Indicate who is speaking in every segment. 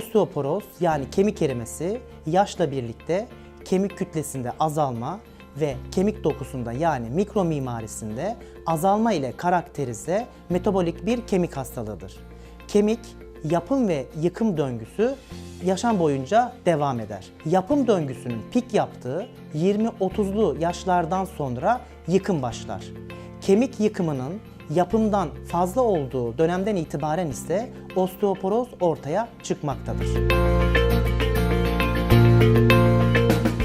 Speaker 1: Osteoporoz yani kemik erimesi yaşla birlikte kemik kütlesinde azalma ve kemik dokusunda yani mikro mimarisinde azalma ile karakterize metabolik bir kemik hastalığıdır. Kemik yapım ve yıkım döngüsü yaşam boyunca devam eder. Yapım döngüsünün pik yaptığı 20-30'lu yaşlardan sonra yıkım başlar. Kemik yıkımının yapımdan fazla olduğu dönemden itibaren ise osteoporoz ortaya çıkmaktadır.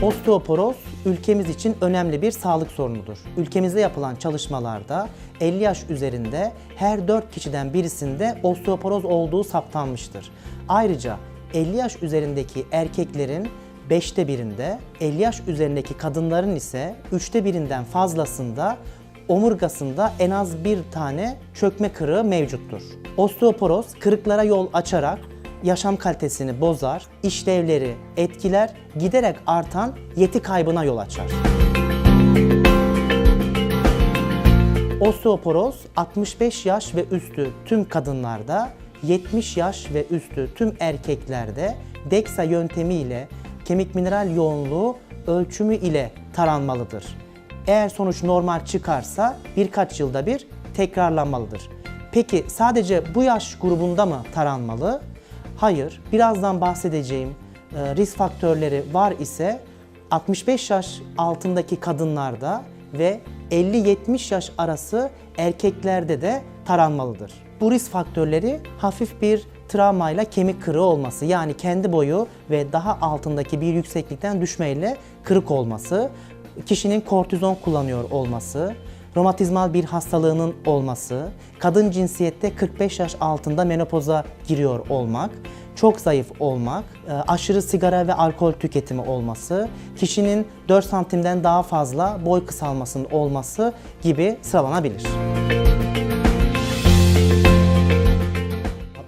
Speaker 1: Osteoporoz ülkemiz için önemli bir sağlık sorunudur. Ülkemizde yapılan çalışmalarda 50 yaş üzerinde her 4 kişiden birisinde osteoporoz olduğu saptanmıştır. Ayrıca 50 yaş üzerindeki erkeklerin 5'te birinde, 50 yaş üzerindeki kadınların ise 3'te birinden fazlasında omurgasında en az bir tane çökme kırığı mevcuttur. Osteoporoz kırıklara yol açarak yaşam kalitesini bozar, işlevleri etkiler, giderek artan yeti kaybına yol açar. Osteoporoz 65 yaş ve üstü tüm kadınlarda, 70 yaş ve üstü tüm erkeklerde DEXA yöntemiyle kemik mineral yoğunluğu ölçümü ile taranmalıdır. Eğer sonuç normal çıkarsa birkaç yılda bir tekrarlanmalıdır. Peki sadece bu yaş grubunda mı taranmalı? Hayır, birazdan bahsedeceğim e, risk faktörleri var ise 65 yaş altındaki kadınlarda ve 50-70 yaş arası erkeklerde de taranmalıdır. Bu risk faktörleri hafif bir travmayla kemik kırığı olması yani kendi boyu ve daha altındaki bir yükseklikten düşmeyle kırık olması, kişinin kortizon kullanıyor olması, romatizmal bir hastalığının olması, kadın cinsiyette 45 yaş altında menopoza giriyor olmak, çok zayıf olmak, e, aşırı sigara ve alkol tüketimi olması, kişinin 4 santimden daha fazla boy kısalmasının olması gibi sıralanabilir.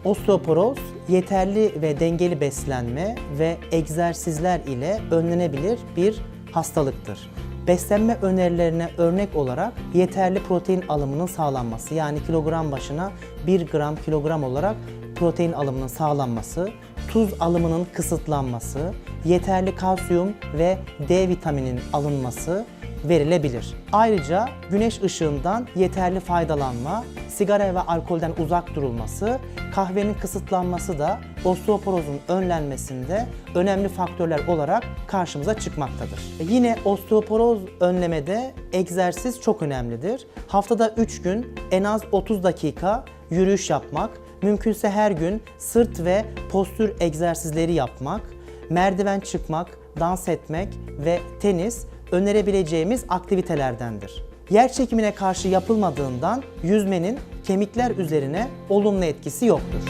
Speaker 1: Osteoporoz yeterli ve dengeli beslenme ve egzersizler ile önlenebilir bir hastalıktır. Beslenme önerilerine örnek olarak yeterli protein alımının sağlanması yani kilogram başına 1 gram kilogram olarak protein alımının sağlanması, tuz alımının kısıtlanması, yeterli kalsiyum ve D vitaminin alınması verilebilir. Ayrıca güneş ışığından yeterli faydalanma, sigara ve alkolden uzak durulması, kahvenin kısıtlanması da osteoporozun önlenmesinde önemli faktörler olarak karşımıza çıkmaktadır. E Yine osteoporoz önlemede egzersiz çok önemlidir. Haftada 3 gün en az 30 dakika yürüyüş yapmak, mümkünse her gün sırt ve postür egzersizleri yapmak, merdiven çıkmak, dans etmek ve tenis önerebileceğimiz aktivitelerdendir. Yer çekimine karşı yapılmadığından yüzmenin kemikler üzerine olumlu etkisi yoktur.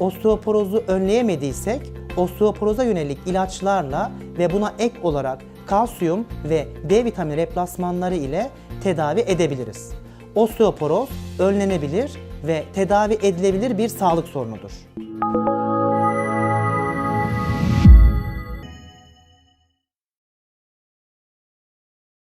Speaker 1: Osteoporozu önleyemediysek osteoporoza yönelik ilaçlarla ve buna ek olarak kalsiyum ve D vitamini replasmanları ile tedavi edebiliriz. Osteoporoz önlenebilir ve tedavi edilebilir bir sağlık sorunudur.